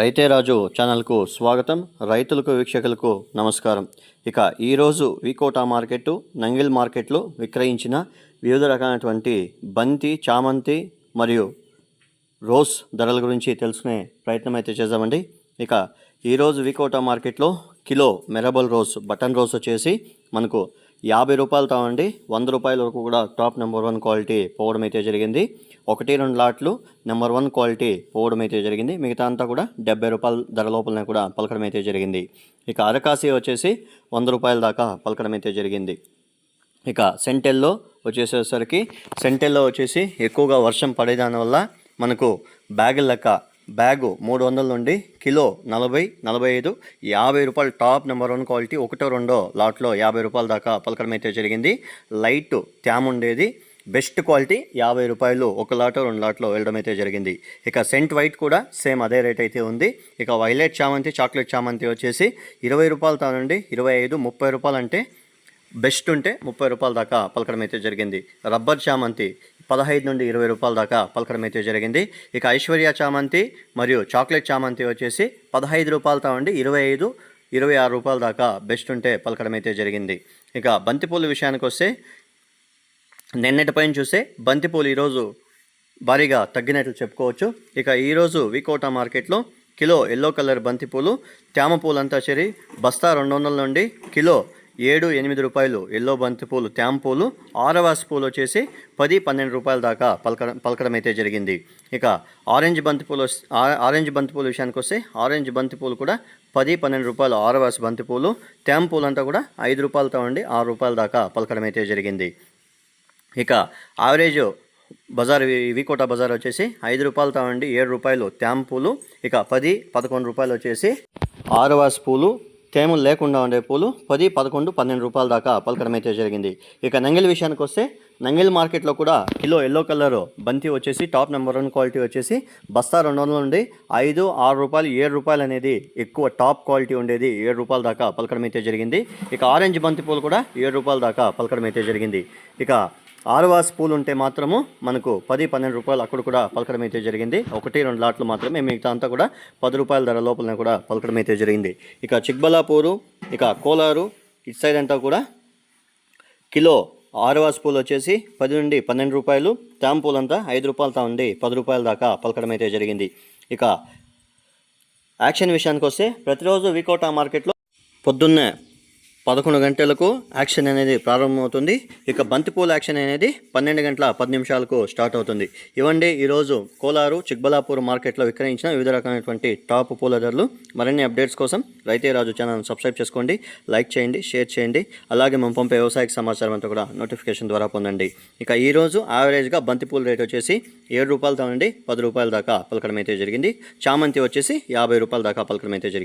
రైతే రాజు ఛానల్కు స్వాగతం. రైతులకు వీక్షకులకు నమస్కారం. ఇక ఈరోజు వీకోటా మార్కెట్ నంగిల్ మార్కెట్లో విక్రయించిన వివిధ రకాలైనటువంటి బంతి చామంతి మరియు రోజ్ ధరల గురించి తెలుసుకునే ప్రయత్నం అయితే చేద్దామండి. ఇక ఈరోజు వికోటా మార్కెట్లో కిలో మెరబల్ రోజ్ బటన్ రోజ్ వచ్చేసి మనకు యాభై రూపాయలతో అండి వంద రూపాయల వరకు కూడా టాప్ నెంబర్ వన్ క్వాలిటీ పోవడం అయితే జరిగింది. ఒకటి రెండు లాట్లు నెంబర్ వన్ క్వాలిటీ పోవడం అయితే జరిగింది. మిగతా అంతా కూడా డెబ్బై రూపాయల ధర లోపలనే కూడా పలకడం అయితే జరిగింది. ఇక అరకాసి వచ్చేసి వంద రూపాయల దాకా పలకడం అయితే జరిగింది. ఇక సెంటెల్లో వచ్చేసేసరికి సెంటెల్లో వచ్చేసి ఎక్కువగా వర్షం పడేదాని వల్ల మనకు బ్యాగుల లెక్క బ్యాగు మూడు వందల నుండి కిలో నలభై నలభై ఐదు. యాభై రూపాయలు టాప్ నెంబర్ వన్ క్వాలిటీ ఒకటో రెండో లాట్లో యాభై రూపాయల దాకా పలకడం అయితే జరిగింది. లైట్ ట్యామ్ ఉండేది. బెస్ట్ క్వాలిటీ యాభై రూపాయలు ఒక లాటో రెండు లాట్లో వెళ్ళడం అయితే జరిగింది. ఇక సెంట్ వైట్ కూడా సేమ్ అదే రేట్ అయితే ఉంది. ఇక వైలెట్ చామంతి చాక్లెట్ చామంతి వచ్చేసి ఇరవై రూపాయలతో నుండి ఇరవై ఐదు ముప్పై రూపాయలు అంటే బెస్ట్ ఉంటే ముప్పై రూపాయల దాకా పలకడం అయితే జరిగింది. రబ్బర్ చామంతి పదహైదు నుండి ఇరవై రూపాయల దాకా పలకడం అయితే జరిగింది. ఇక ఐశ్వర్య చామంతి మరియు చాక్లెట్ చామంతి వచ్చేసి పదహైదు రూపాయలతో ఉండి ఇరవై ఐదు ఇరవై ఆరు రూపాయల దాకా బెస్ట్ ఉంటే పలకడం అయితే జరిగింది. ఇక బంతిపూల విషయానికి వస్తే నిన్నటి పైన చూస్తే బంతిపూలు ఈరోజు భారీగా తగ్గినట్లు చెప్పుకోవచ్చు. ఇక ఈరోజు వికోటా మార్కెట్లో కిలో ఎల్లో కలర్ బంతిపూలు తేమ పూలంతా చేరి బస్తా రెండు వందల నుండి కిలో ఏడు ఎనిమిది రూపాయలు ఎల్లో బంతిపూలు తేమ పూలు ఆరవాస్ పూలు వచ్చేసి పది పన్నెండు రూపాయల దాకా పలకడం పలకడం అయితే జరిగింది. ఇక ఆరెంజ్ బంతిపూలు వస్- ఆ- ఆరెంజ్ బంతిపూల విషయానికి వస్తే ఆరెంజ్ బంతిపూలు కూడా పది పన్నెండు రూపాయలు ఆరవాస్ బంతిపూలు తేమ పూలు అంతా కూడా ఐదు రూపాయలతో ఉండి ఆరు రూపాయల దాకా పలకడం అయితే జరిగింది. ఇక యావరేజ్ బజార్ వి- వికోట బజార్ వచ్చేసి ఐదు రూపాయలతో ఉండి ఏడు రూపాయలు తేమ పూలు ఇక పది పదకొండు రూపాయలు వచ్చేసి ఆరవాస్ పూలు తేమలు లేకుండా ఉండే పూలు పది పదకొండు పన్నెండు రూపాయల దాకా పలకడం అయితే జరిగింది. ఇక నంగిల్ విషయానికి వస్తే నంగిల్ మార్కెట్లో కూడా కిలో ఎల్లో కలర్ బంతి వచ్చేసి టాప్ నెంబర్ వన్ క్వాలిటీ వచ్చేసి బస్తా రెండు వందల నుండి ఐదు ఆరు రూపాయలు ఏడు రూపాయలు అనేది ఎక్కువ టాప్ క్వాలిటీ ఉండేది ఏడు రూపాయల దాకా పలకడం అయితే జరిగింది. ఇక ఆరెంజ్ బంతి పూలు కూడా ఏడు రూపాయల దాకా పలకడం అయితే జరిగింది. ఇక ఆరువాస్ పూలు ఉంటే మాత్రము మనకు పది పన్నెండు రూపాయలు అక్కడ కూడా పలకడం అయితే జరిగింది. ఒకటి రెండు లాట్లు మాత్రమే మిగతా అంతా కూడా పది రూపాయల ధర లోపలనే కూడా పలకడం అయితే జరిగింది. ఇక చిక్బలాపూరు ఇక కోలారు ఇటు సైడ్ అంతా కూడా కిలో ఆరువాస్ పూలు వచ్చేసి పది నుండి పన్నెండు రూపాయలు తామ పూలంతా ఐదు రూపాయలతో ఉండి పది రూపాయల దాకా పలకడం అయితే జరిగింది. ఇక యాక్షన్ విషయానికి వస్తే ప్రతిరోజు వికోటా మార్కెట్లో పొద్దున్నే పదకొండు గంటలకు యాక్షన్ అనేది ప్రారంభమవుతుంది. ఇక బంతిపూల యాక్షన్ అనేది పన్నెండు గంటల పది నిమిషాలకు స్టార్ట్ అవుతుంది. ఇవ్వండి ఈరోజు కోలారు చిక్బలాపూర్ మార్కెట్లో విక్రయించిన వివిధ రకమైనటువంటి టాప్ పూల ధరలు. మరిన్ని అప్డేట్స్ కోసం రైతే రాజు ఛానల్ సబ్స్క్రైబ్ చేసుకోండి లైక్ చేయండి షేర్ చేయండి. అలాగే మేము పంపే వ్యవసాయ సమాచారం అంతా కూడా నోటిఫికేషన్ ద్వారా పొందండి. ఇక ఈరోజు యావరేజ్గా బంతిపూల రేట్ వచ్చేసి ఏడు రూపాయలతో నుండి పది రూపాయల దాకా పలకడం అయితే జరిగింది. చామంతి వచ్చేసి యాభై రూపాయల దాకా పలకడం అయితే జరిగింది.